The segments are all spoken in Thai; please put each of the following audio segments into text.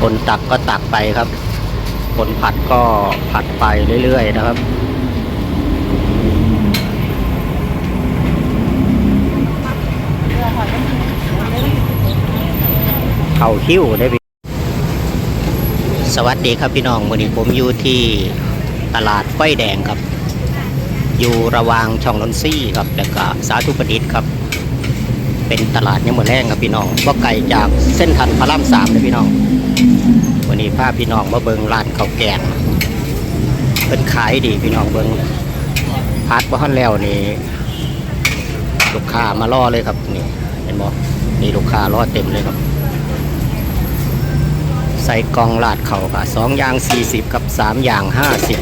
คนตักก็ตักไปครับ คนผัดก็ผัดไปเรื่อยๆนะครับเข่าคิ้วได้พี่สวัสดีครับพี่น้องวันนี้ผมอยู่ที่ตลาดไฟแดงครับ อยู่ระวางช่องนนซี่ครับแล้วก็สาธุประดิษฐ์ครับ เป็นตลาดยังหมดแรงครับพี่น้องบ่ไกลจากเส้นทันพระรามสามเลยพี่น้อง นนี้พาพี่น้องมาเบิงร้านข้าวแกงเป็นขายดีพี่น้องเบิงพัดบ้านแล้วนี่ลูกค้ามารอเลยครับนี่เห็นบ่นี่ลูกค้ารอเต็มเลยครับ ใส่กองลาดเข่าค่ะสองอย่างสี่สิบกับสามอย่างห้าสิบ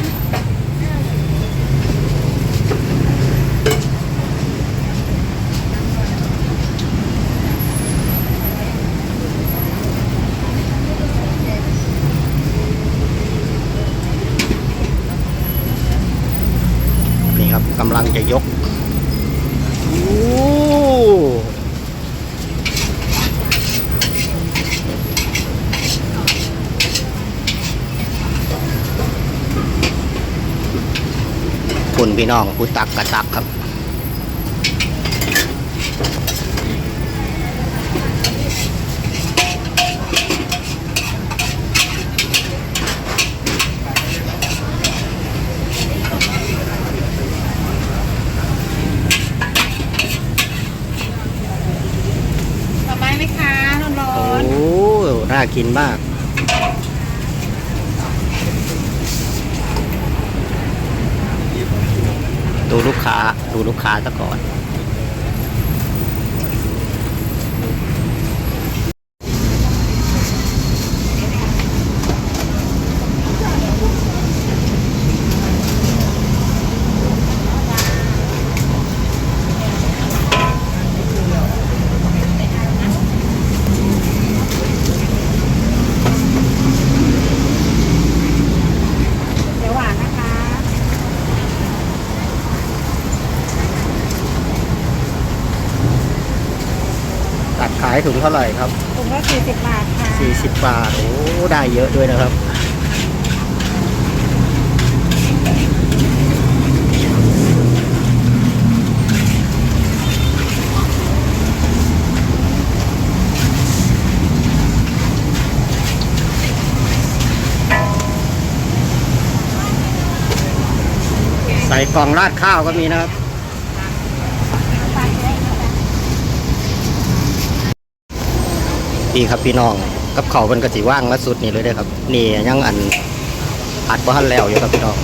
นี่ครับกำลัง จะยกโอ้คุณพี่น้องผู้ตักกระตักครับ ต่อไปไหมคะร้อ โอ้ น่ากินมาก ดูลูกค้าดูลูกค้าซะก่อน เดี๋ยวหวานนะคะ ตัดขายถุงเท่าไหร่ครับถุงละ40บาทค่ะ40บาท โอ้ ได้เยอะด้วยนะครับ ใส่กล่องราดข้าวก็มีนะครับ ดีครับพี่น้องกับเขาวมันกระสีว่างล่าสุดนี่เลยได้ครับ นี่ยังอันอัดบ้านแล้วอยู่ครับพี่น้อง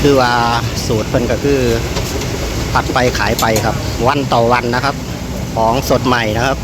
คือว่าสูตรเพิ่นก็คือผัดไปขายไปครับ วันต่อวันนะครับ ของสดใหม่นะครับ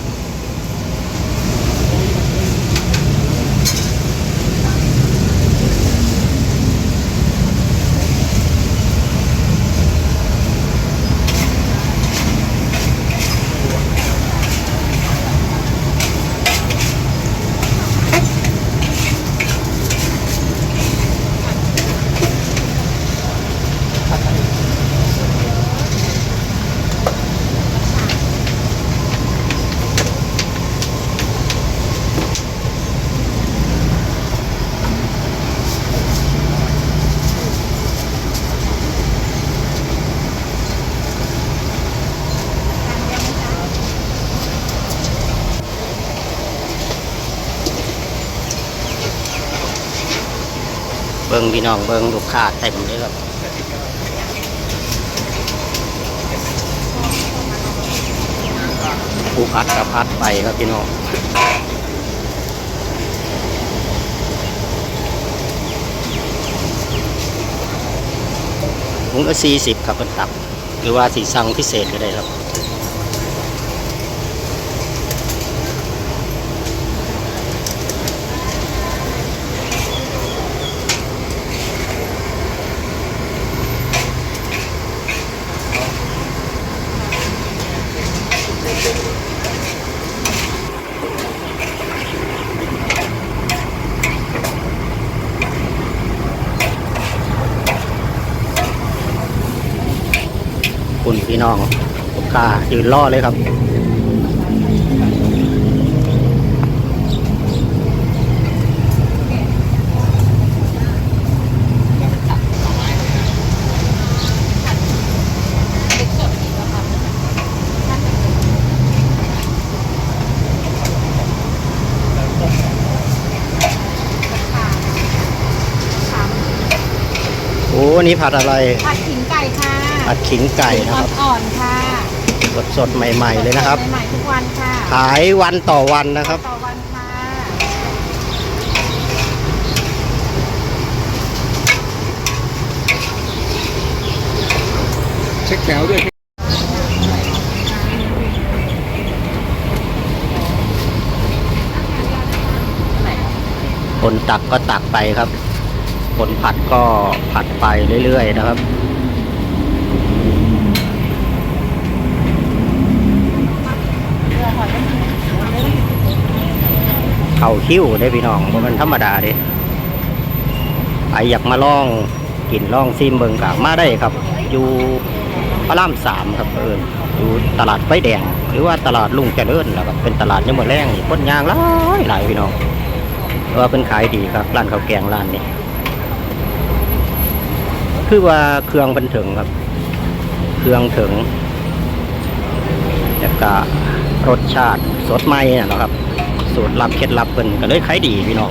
เบิ้งพี่น้องเบิ้งลูกค้าเต็มเลยครับผู้พัดกับพัดไปครับพี่น้องถุงละสี่สิบครับเป็นตับ หรือว่าสีสั่งพิเศษก็ได้ครับ พี่น้องลกค้ายืนล่อเลยครับโอ้นี่ผัดอะไร ผัดขิงไก่ค่ะ ผัดขิงไก่นะครับอ่อนๆค่ะสดสดๆใหม่ ๆ เลยนะครับ ใหม่ๆทุกวันค่ะขายวันต่อวันนะครับ ต่อวันค่ะเช็คแถวด้วยคนตักก็ตักไปครับ คนผัดก็ผัดไปเรื่อยๆนะครับ เข่าคิ้วได้พี่น้องมันธรรมดาเดิใครอยากมาลองกินลองซิมเบิงกับมาได้ครับ อยู่พระรามสามครับเอออยู่ตลาดไฟแดง หรือว่าตลาดลุงเจริญแล้วครับเป็นตลาดยมแรงนี่คนยางหลายหลายพี่น้องว่าเป็นขายดีครับร้านข้าวแกงร้านนี้คือว่าเครื่องเป็นถึงครับ เครื่องถึงแล้วก็รสชาติสดใหม่นะครับ สูตรลับเคล็ดลับเพิ่นก็เลยขายดีพี่น้อง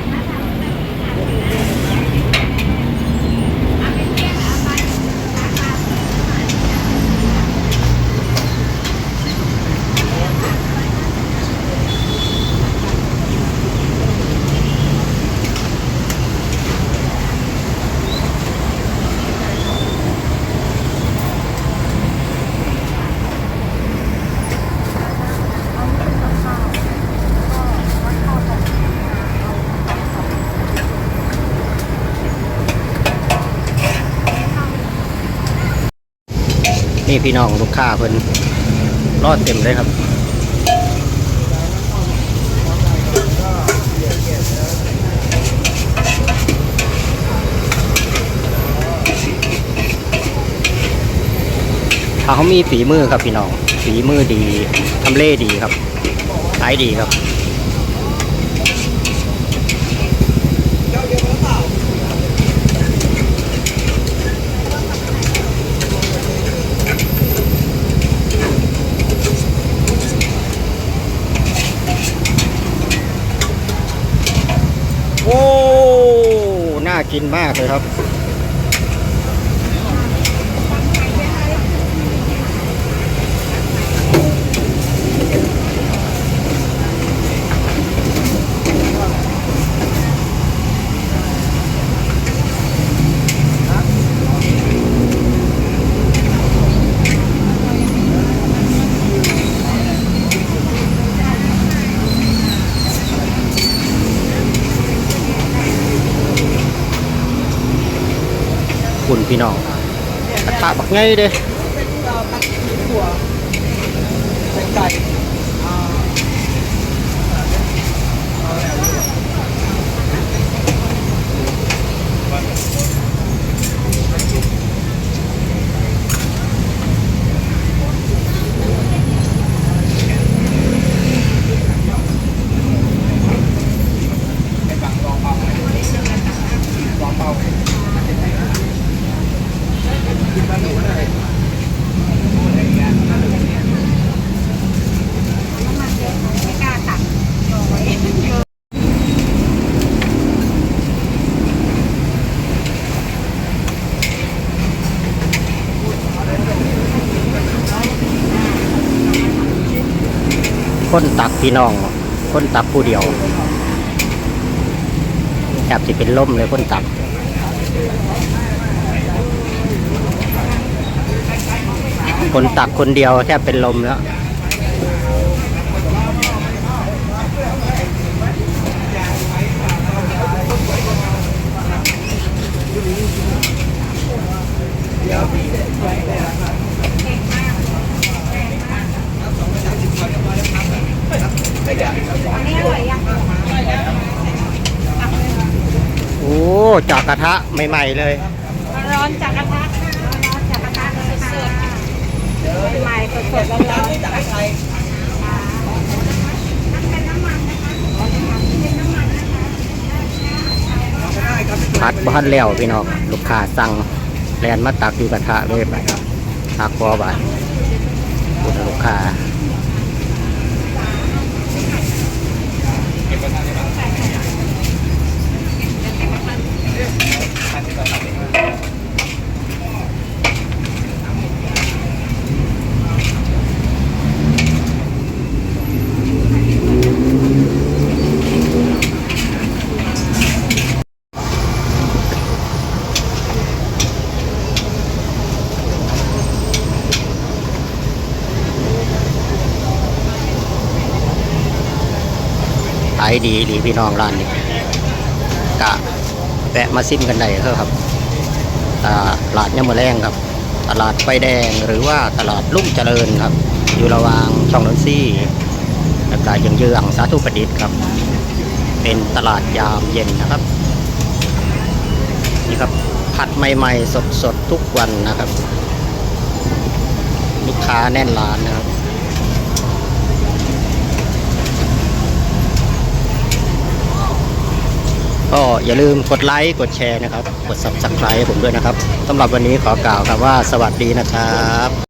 นี่พี่น้องลูกค้าเพิ่นรอดเต็มเลยครับถ้าเขามีฝีมือครับพี่น้องฝีมือดีทำเล่ดีครับขายดีครับ โอ้ น่า กินมากเลยครับ พี่น้องกระทะบักไงเด้ คนตักพี่น้อง คนตักผู้เดียวแอบจะเป็นล่มเลยคนตักคนตักคนเดียวแทบเป็นลมแล้ว อันนี้อร่อยยัง โอ้จากกระทะใหม่ ๆ เลย ร้อนจากกระทะค่ะร้อนจากกระทะเลยค่ะใหม่สดๆร้อนๆจากกระทะนั่นเป็นน้ำมันนะคะเป็นน้ำมันนะคะพัดบ้านแล้วพี่น้องลูกค้าสั่งแลนมาตักอยู่กระทะเลยไปตักพอบาทคุณลูกค้าายดีหรือพี่น้องร้านนี้กะแวะมาซิมกันได้เถอะครับตลาดยามมะแรงครับ ตลาดไฟแดงหรือว่าตลาดลุ่มเจริญครับ อยู่ระหว่างช่องนนทรีย์และก็ยังเยืองสาธุประดิษฐ์ครับ เป็นตลาดยามเย็นนะครับนี่ครับผัดใหม่ๆสดๆทุกวันนะครับ ลูกค้าแน่นร้านนะครับ ก็อย่าลืมกดไลค์กดแชร์นะครับ กด subscribe ผมด้วยนะครับสำหรับวันนี้ขอกล่าวครับว่าสวัสดีนะครับ